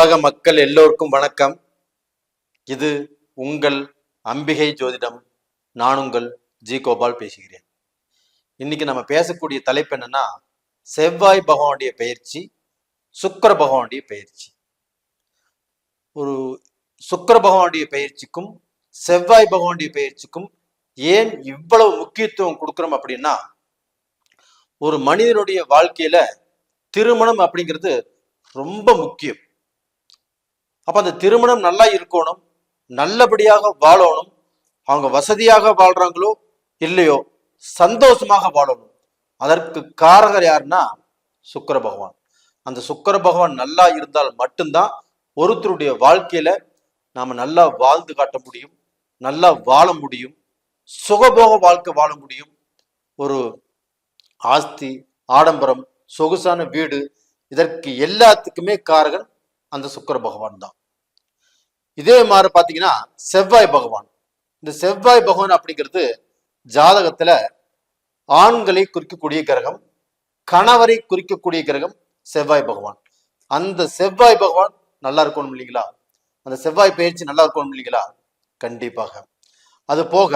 உலக மக்கள் எல்லோருக்கும் வணக்கம். இது உங்கள் அம்பிகை ஜோதிடம். நான் உங்கள் ஜி கோபால் பேசுகிறேன். இன்னைக்கு நம்ம பேசக்கூடிய தலைப்பு என்னன்னா செவ்வாய் பகவானுடைய பயிற்சி சுக்கிர பகவானுடைய பயிற்சி ஒரு சுக்கிர பகவானுடைய பயிற்சிக்கும் செவ்வாய் பகவானுடைய பயிற்சிக்கும் ஏன் இவ்வளவு முக்கியத்துவம் கொடுக்குறோம் அப்படின்னா ஒரு மனிதனுடைய வாழ்க்கையில திருமணம் அப்படிங்கிறது ரொம்ப முக்கியம். அப்போ அந்த திருமணம் நல்லா இருக்கணும் நல்லபடியாக வாழணும். அவங்க வசதியாக வாழ்றாங்களோ இல்லையோ சந்தோஷமாக வாழணும். அதற்கு காரகர் யாருன்னா சுக்கர பகவான். அந்த சுக்கிர பகவான் நல்லா இருந்தால் மட்டும்தான் ஒருத்தருடைய வாழ்க்கையில நாம நல்லா வாழ்ந்து காட்ட முடியும் நல்லா வாழ முடியும் சுகபோக வாழ்க்கை வாழ முடியும். ஒரு ஆஸ்தி ஆடம்பரம் சொகுசான வீடு இதற்கு எல்லாத்துக்குமே காரகன் அந்த சுக்கிர பகவான் தான். இதே மாதிரி பார்த்தீங்கன்னா செவ்வாய் பகவான். இந்த செவ்வாய் பகவான் அப்படிங்கிறது ஜாதகத்துல ஆண்களை குறிக்கக்கூடிய கிரகம் கணவரை குறிக்கக்கூடிய கிரகம் செவ்வாய் பகவான். அந்த செவ்வாய் பகவான் நல்லா இருக்கணும் இல்லைங்களா? அந்த செவ்வாய் பயிற்சி நல்லா இருக்கணும் இல்லைங்களா? கண்டிப்பாக. அது போக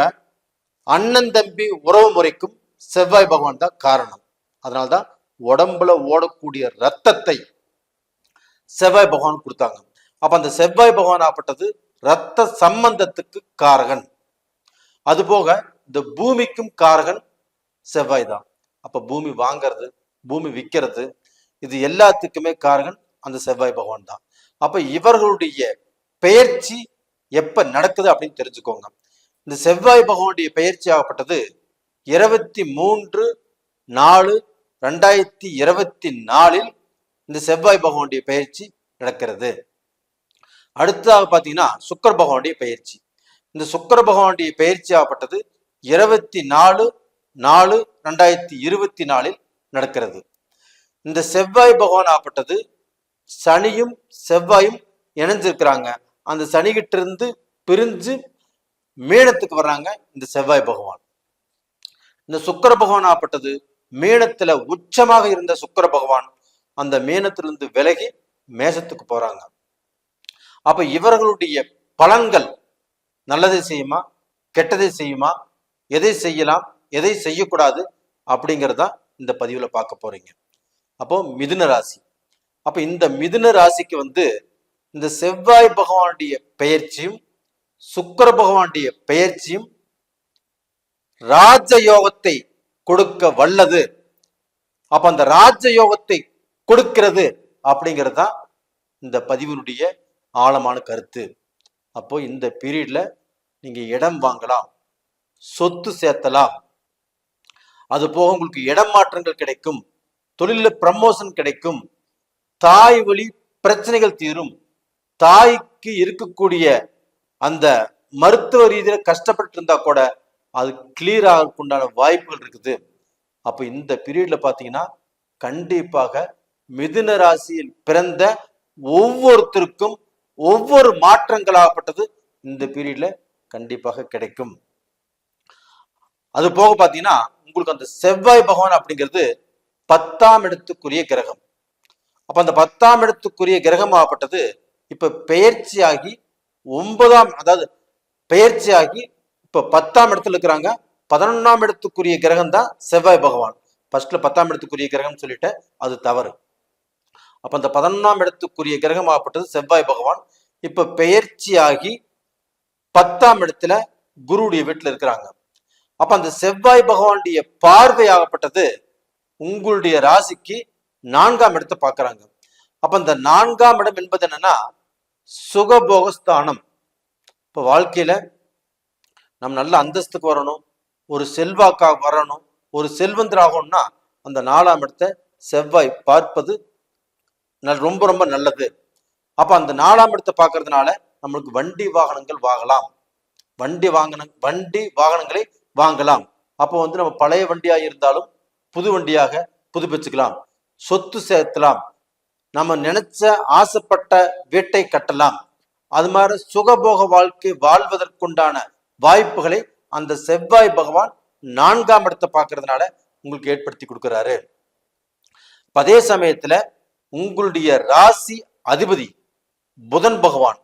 அண்ணன் தம்பி உறவு முறைக்கும் செவ்வாய் பகவான் தான் காரணம். அதனால்தான் உடம்புல ஓடக்கூடிய ரத்தத்தை செவ்வாய் பகவான் கொடுத்தாங்க. அப்ப அந்த செவ்வாய் பகவான் ஆப்பட்டது ரத்த சம்பந்தத்துக்கு காரகன். அது போக இந்த பூமிக்கும் காரகன் செவ்வாய் தான். அப்ப பூமி வாங்கிறது பூமி விற்கிறது இது எல்லாத்துக்குமே காரகன் அந்த செவ்வாய் பகவான் தான். அப்ப இவர்களுடைய பெயர்ச்சி எப்ப நடக்குது அப்படின்னு தெரிஞ்சுக்கோங்க. இந்த செவ்வாய் பகவானுடைய பெயர்ச்சி ஆகப்பட்டது இருபத்தி மூன்று நாலு ரெண்டாயிரத்தி இருபத்தி நாலில் இந்த செவ்வாய் பகவானுடைய பயிற்சி நடக்கிறது. அடுத்ததாக பார்த்தீங்கன்னா சுக்கர பகவானுடைய பயிற்சி. இந்த சுக்கர பகவானுடைய பயிற்சி ஆகப்பட்டது இருபத்தி நாலு நாலு ரெண்டாயிரத்தி இருபத்தி நாலில் நடக்கிறது. இந்த செவ்வாய் பகவான் ஆகப்பட்டது சனியும் செவ்வாயும் இணைஞ்சிருக்கிறாங்க. அந்த சனிகிட்ட இருந்து பிரிஞ்சு மீனத்துக்கு வர்றாங்க இந்த செவ்வாய் பகவான். இந்த சுக்கர பகவான் ஆகப்பட்டது மீனத்துல உச்சமாக இருந்த சுக்கர பகவான் அந்த மேனத்திலிருந்து விலகி மேசத்துக்கு போறாங்க. அப்ப இவர்களுடைய பலன்கள் நல்லதை செய்யுமா? கெட்டதை செய்யுமா? எதை செய்யலாம்? எதை செய்யக்கூடாது? அப்படிங்கிறதா இந்த பதிவுல பார்க்க போறீங்க. அப்போ மிதுன ராசி. அப்ப இந்த மிதுன ராசிக்கு வந்து இந்த செவ்வாய் பகவானுடைய பெயர்ச்சியும் சுக்கர பகவானுடைய பெயர்ச்சியும் ராஜயோகத்தை கொடுக்க வல்லது. அப்ப அந்த ராஜயோகத்தை கொடுக்கிறது அப்படிங்கிறது தான் இந்த பதிவினுடைய ஆழமான கருத்து. அப்போ இந்த பீரியட்ல நீங்க இடம் வாங்கலாம் சொத்து சேர்த்தலாம். அது போக உங்களுக்கு இடம் மாற்றங்கள் கிடைக்கும் தொழிலில் ப்ரமோஷன் கிடைக்கும் தாய் வழி பிரச்சனைகள் தீரும். தாய்க்கு இருக்கக்கூடிய அந்த மருத்துவ ரீதியில கஷ்டப்பட்டு இருந்தா கூட அது கிளியர் ஆகிறதுக்குண்டான வாய்ப்புகள் இருக்குது. அப்ப இந்த பீரியட்ல பாத்தீங்கன்னா கண்டிப்பாக மிதுன ராசியில் பிறந்த ஒவ்வொருத்தருக்கும் ஒவ்வொரு மாற்றங்களாகப்பட்டது இந்த பீரியட்ல கண்டிப்பாக கிடைக்கும். அது போக பாத்தீங்கன்னா உங்களுக்கு அந்த செவ்வாய் பகவான் அப்படிங்கிறது பத்தாம் இடத்துக்குரிய கிரகம். அப்ப அந்த பத்தாம் இடத்துக்குரிய கிரகம் ஆகப்பட்டது இப்ப பெயர்ச்சியாகி ஒன்பதாம் அதாவது பெயர்ச்சியாகி இப்ப பத்தாம் இடத்துல இருக்கிறாங்க. பதினொன்னாம் இடத்துக்குரிய கிரகம் தான் செவ்வாய் பகவான். ஃபர்ஸ்ட்ல பத்தாம் இடத்துக்குரிய கிரகம் சொல்லிட்டேன் அது தவறு. அப்ப அந்த பதினொன்றாம் இடத்துக்குரிய கிரகமாகப்பட்டது செவ்வாய் பகவான். இப்ப பெயர்ச்சியாகி பத்தாம் இடத்துல குருடைய வீட்டில் இருக்கிறாங்க. அப்ப அந்த செவ்வாய் பகவானுடைய பார்வையாகப்பட்டது உங்களுடைய ராசிக்கு நான்காம் இடத்தை பார்க்கறாங்க. அப்ப இந்த நான்காம் இடம் என்பது என்னன்னா சுகபோகஸ்தானம். இப்ப வாழ்க்கையில நம்ம நல்ல அந்தஸ்துக்கு வரணும் ஒரு செல்வாக்காக வரணும் ஒரு செல்வந்தராகணும்னா அந்த நாலாம் இடத்தை செவ்வாய் பார்ப்பது ரொம்ப ரொம்ப நல்லது. அப்ப அந்த நாலாம் இடத்தை பார்க்கறதுனால நம்மளுக்கு வண்டி வாகனங்கள் வாங்கலாம். வண்டி வாகன வண்டி வாகனங்களை வாங்கலாம். அப்போ வந்து நம்ம பழைய வண்டியா இருந்தாலும் புது வண்டியாக புதுப்பிச்சுக்கலாம். சொத்து சேர்த்தலாம். நம்ம நினைச்ச ஆசைப்பட்ட வீட்டை கட்டலாம். அது மாதிரி சுகபோக வாழ்க்கை வாழ்வதற்குண்டான வாய்ப்புகளை அந்த செவ்வாய் பகவான் நான்காம் இடத்தை பார்க்கறதுனால உங்களுக்கு ஏற்படுத்தி கொடுக்குறாரு. அதே சமயத்துல உங்களுடைய ராசி அதிபதி புதன் பகவான்.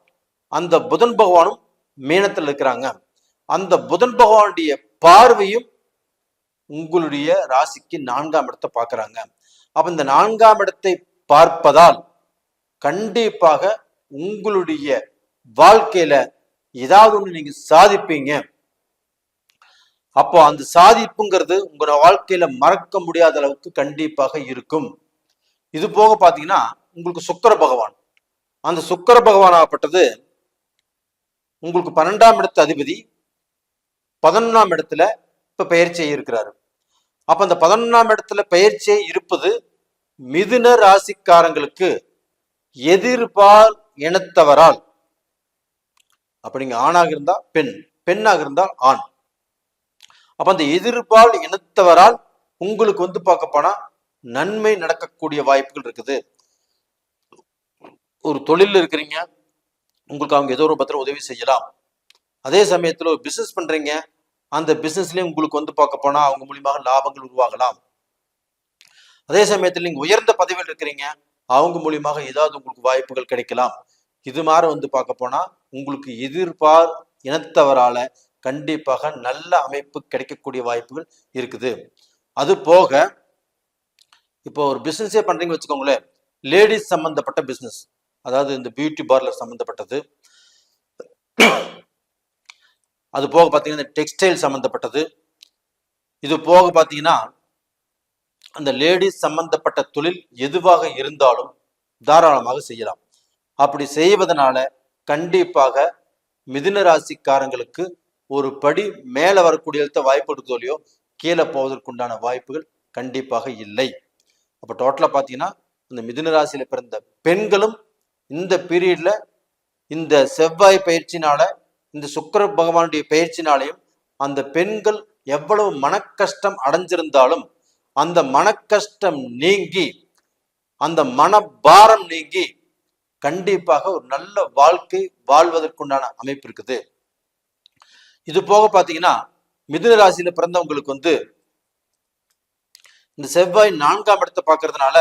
அந்த புதன் பகவானும் மீனத்தில் இருக்கிறாங்க. அந்த புதன் பகவானுடைய பார்வையும் உங்களுடைய ராசிக்கு நான்காம் இடத்தை பார்க்கறாங்க. அப்ப இந்த நான்காம் இடத்தை பார்ப்பதால் கண்டிப்பாக உங்களுடைய வாழ்க்கையில ஏதாவது ஒண்ணு நீங்க சாதிப்பீங்க. அப்போ அந்த சாதிப்புங்கிறது உங்களோட வாழ்க்கையில மறக்க முடியாத அளவுக்கு கண்டிப்பாக இருக்கும். இது போக பார்த்தீங்கன்னா உங்களுக்கு சுக்கர பகவான். அந்த சுக்கர பகவான் ஆகப்பட்டது உங்களுக்கு பன்னெண்டாம் இடத்து அதிபதி பதினொன்றாம் இடத்துல இப்ப பயிற்சியை இருக்கிறாரு. அப்ப அந்த பதினொன்றாம் இடத்துல பயிற்சியை இருப்பது மிதுன ராசிக்காரங்களுக்கு எதிர்பால் இனத்தவரால். அப்படிங்க ஆணாக இருந்தால் பெண் பெண்ணாக இருந்தால் ஆண். அப்ப அந்த எதிர்பால் இனத்தவரால் உங்களுக்கு வந்து பார்க்க போனால் நன்மை நடக்கக்கூடிய வாய்ப்புகள் இருக்குது. ஒரு தொழில் இருக்கிறீங்க. உங்களுக்கு அவங்க ஏதோ ஒரு பத்திரம் உதவி செய்யலாம். அதே சமயத்தில் ஒரு பிசினஸ் பண்றீங்க. அந்த பிசினஸ்லயும் உங்களுக்கு வந்து பார்க்க போனா அவங்க மூலியமாக லாபங்கள் உருவாகலாம். அதே சமயத்தில் நீங்க உயர்ந்த பதவியில் இருக்கிறீங்க. அவங்க மூலியமாக ஏதாவது உங்களுக்கு வாய்ப்புகள் கிடைக்கலாம். இது மாதிரி வந்து பார்க்க போனா உங்களுக்கு எதிர்பார் இனத்தவரால கண்டிப்பாக நல்ல அமைப்பு கிடைக்கக்கூடிய வாய்ப்புகள் இருக்குது. அது போக இப்போ ஒரு பிஸ்னஸே பண்ணுறீங்க வச்சுக்கோங்களேன் லேடிஸ் சம்மந்தப்பட்ட பிஸ்னஸ் அதாவது இந்த பியூட்டி பார்லர் சம்மந்தப்பட்டது அது போக பார்த்தீங்கன்னா டெக்ஸ்டைல் சம்மந்தப்பட்டது இது போக பார்த்தீங்கன்னா அந்த லேடிஸ் சம்பந்தப்பட்ட தொழில் எதுவாக இருந்தாலும் தாராளமாக செய்யலாம். அப்படி செய்வதனால கண்டிப்பாக மிதுன ராசிக்காரங்களுக்கு ஒரு படி மேலே வரக்கூடிய இடத்த வாய்ப்பு இருக்குதோலையோ கீழே போவதற்குண்டான வாய்ப்புகள் கண்டிப்பாக இல்லை. அப்போ டோட்டலாக பார்த்தீங்கன்னா இந்த மிதுன ராசியில் பிறந்த பெண்களும் இந்த பீரியட்ல இந்த செவ்வாய் பயிற்சினால இந்த சுக்கிர பகவானுடைய பயிற்சினாலையும் அந்த பெண்கள் எவ்வளவு மனக்கஷ்டம் அடைஞ்சிருந்தாலும் அந்த மனக்கஷ்டம் நீங்கி அந்த மனபாரம் நீங்கி கண்டிப்பாக ஒரு நல்ல வாழ்க்கை வாழ்வதற்குண்டான அமைப்பு இருக்குது. இது போக பாத்தீங்கன்னா மிதுன ராசியில பிறந்தவங்களுக்கு வந்து இந்த செவ்வாய் நான்காம் இடத்தை பார்க்கறதுனால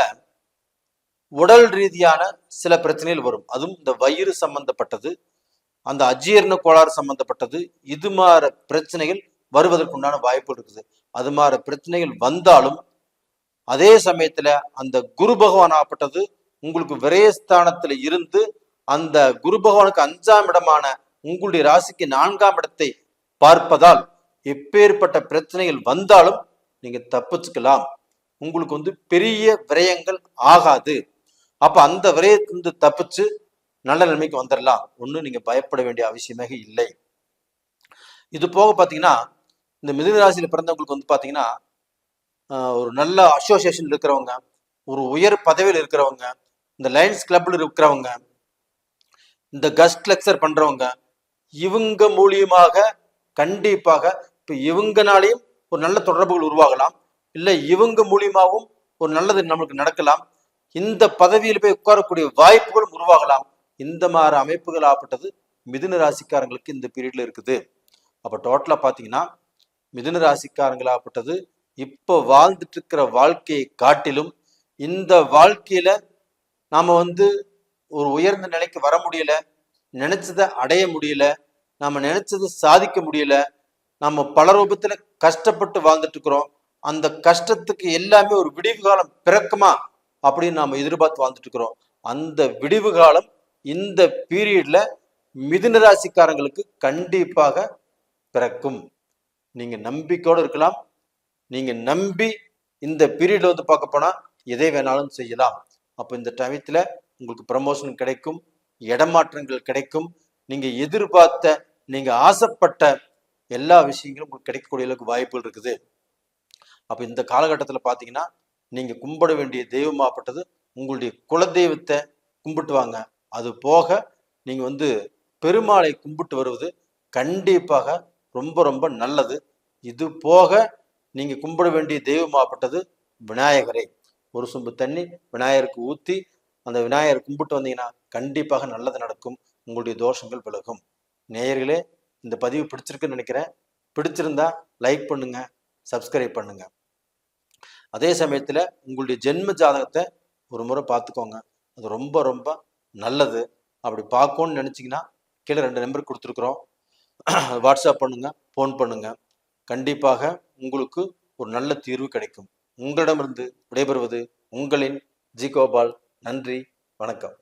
உடல் ரீதியான சில பிரச்சனைகள் வரும். அதுவும் இந்த வயிறு சம்பந்தப்பட்டது அந்த அஜீரண கோளாறு சம்பந்தப்பட்டது இது மாற பிரச்சனைகள் வருவதற்குண்டான வாய்ப்பு இருக்குது. அது மாற பிரச்சனைகள் வந்தாலும் அதே சமயத்துல அந்த குரு பகவான் ஆகப்பட்டது உங்களுக்கு விரயஸ்தானத்துல இருந்து அந்த குரு பகவானுக்கு அஞ்சாம் இடமான உங்களுடைய ராசிக்கு நான்காம் இடத்தை பார்ப்பதால் எப்பேற்பட்ட பிரச்சனைகள் வந்தாலும் நீங்க தப்பிச்சுக்கலாம். உங்களுக்கு வந்து பெரிய விரயங்கள் ஆகாது. அப்ப அந்த விரயத்திலிருந்து தப்பிச்சு நல்ல நிலைமைக்கு வந்துடலாம் ஒன்றும் நீங்க பயப்பட வேண்டிய அவசியமே இல்லை. இது போக பார்த்தீங்கன்னா இந்த மிதுனராசியில் பிறந்தவங்களுக்கு வந்து பார்த்தீங்கன்னா ஒரு நல்ல அசோசியேஷன் இருக்கிறவங்க ஒரு உயர் பதவியில் இருக்கிறவங்க இந்த லைன்ஸ் கிளப்ல இருக்கிறவங்க இந்த கஸ்ட் லெக்சர் பண்றவங்க இவங்க மூலியமாக கண்டிப்பாக இப்போ இவங்கனாலையும் ஒரு நல்ல தொடர்புகள் உருவாகலாம். இல்லை இவங்க மூலியமாகவும் ஒரு நல்லது நம்மளுக்கு நடக்கலாம். இந்த பதவியில் போய் உட்காரக்கூடிய வாய்ப்புகளும் உருவாகலாம். இந்த மாதிரி அமைப்புகள் ஆப்பட்டது மிதுன ராசிக்காரங்களுக்கு இந்த பீரியட்ல இருக்குது. அப்போ டோட்டலாக பார்த்தீங்கன்னா மிதுன ராசிக்காரங்களாகப்பட்டது இப்போ வாழ்ந்துட்டு இருக்கிற வாழ்க்கையை காட்டிலும் இந்த வாழ்க்கையில நாம் வந்து ஒரு உயர்ந்த நிலைக்கு வர முடியல நினைச்சதை அடைய முடியல நாம நினைச்சதை சாதிக்க முடியல நம்ம பல ரூபத்தில் கஷ்டப்பட்டு வாழ்ந்துட்டு இருக்கிறோம். அந்த கஷ்டத்துக்கு எல்லாமே ஒரு விடிவு காலம் பிறக்குமா அப்படின்னு நாம எதிர்பார்த்து வாழ்ந்துட்டு இருக்கிறோம். அந்த விடிவு காலம் இந்த பீரியட்ல மிதுன ராசிக்காரங்களுக்கு கண்டிப்பாக பிறக்கும். நீங்க நம்பிக்கையோடு இருக்கலாம். நீங்க நம்பி இந்த பீரியட்ல வந்து பார்க்க போனா எதை வேணாலும் செய்யலாம். அப்போ இந்த டயத்துல உங்களுக்கு ப்ரமோஷன் கிடைக்கும் இடமாற்றங்கள் கிடைக்கும். நீங்க எதிர்பார்த்த நீங்க ஆசைப்பட்ட எல்லா விஷயங்களும் உங்களுக்கு கிடைக்கக்கூடிய அளவுக்கு வாய்ப்புகள் இருக்குது. அப்போ இந்த காலகட்டத்தில் பார்த்தீங்கன்னா நீங்கள் கும்பிட வேண்டிய தெய்வமாகப்பட்டது உங்களுடைய குலதெய்வத்தை கும்பிட்டு வாங்க அது போக நீங்கள் வந்து பெருமாளை கும்பிட்டு வருவது கண்டிப்பாக ரொம்ப ரொம்ப நல்லது. இது போக நீங்கள் கும்பிட வேண்டிய தெய்வமாகப்பட்டது விநாயகரை. ஒரு சொம்பு தண்ணி விநாயகருக்கு ஊற்றி அந்த விநாயகர் கும்பிட்டு வந்தீங்கன்னா கண்டிப்பாக நல்லது நடக்கும். உங்களுடைய தோஷங்கள் விலகும். நேயர்களே இந்த பதிவு பிடிச்சிருக்குன்னு நினைக்கிறேன். பிடிச்சிருந்தா லைக் பண்ணுங்கள் சப்ஸ்கிரைப் பண்ணுங்கள் அதே சமயத்தில் உங்களுடைய ஜென்ம ஜாதகத்தை ஒரு முறை பார்த்துக்கோங்க. அது ரொம்ப ரொம்ப நல்லது. அப்படி பார்க்கணும்னு நினச்சிங்கன்னா கீழே ரெண்டு நம்பர் கொடுத்துருக்குறோம். வாட்ஸ்அப் பண்ணுங்கள் ஃபோன் பண்ணுங்கள் கண்டிப்பாக உங்களுக்கு ஒரு நல்ல தீர்வு கிடைக்கும். உங்களிடமிருந்து விடைபெறுவது உங்களின் ஜி கோபால். நன்றி வணக்கம்.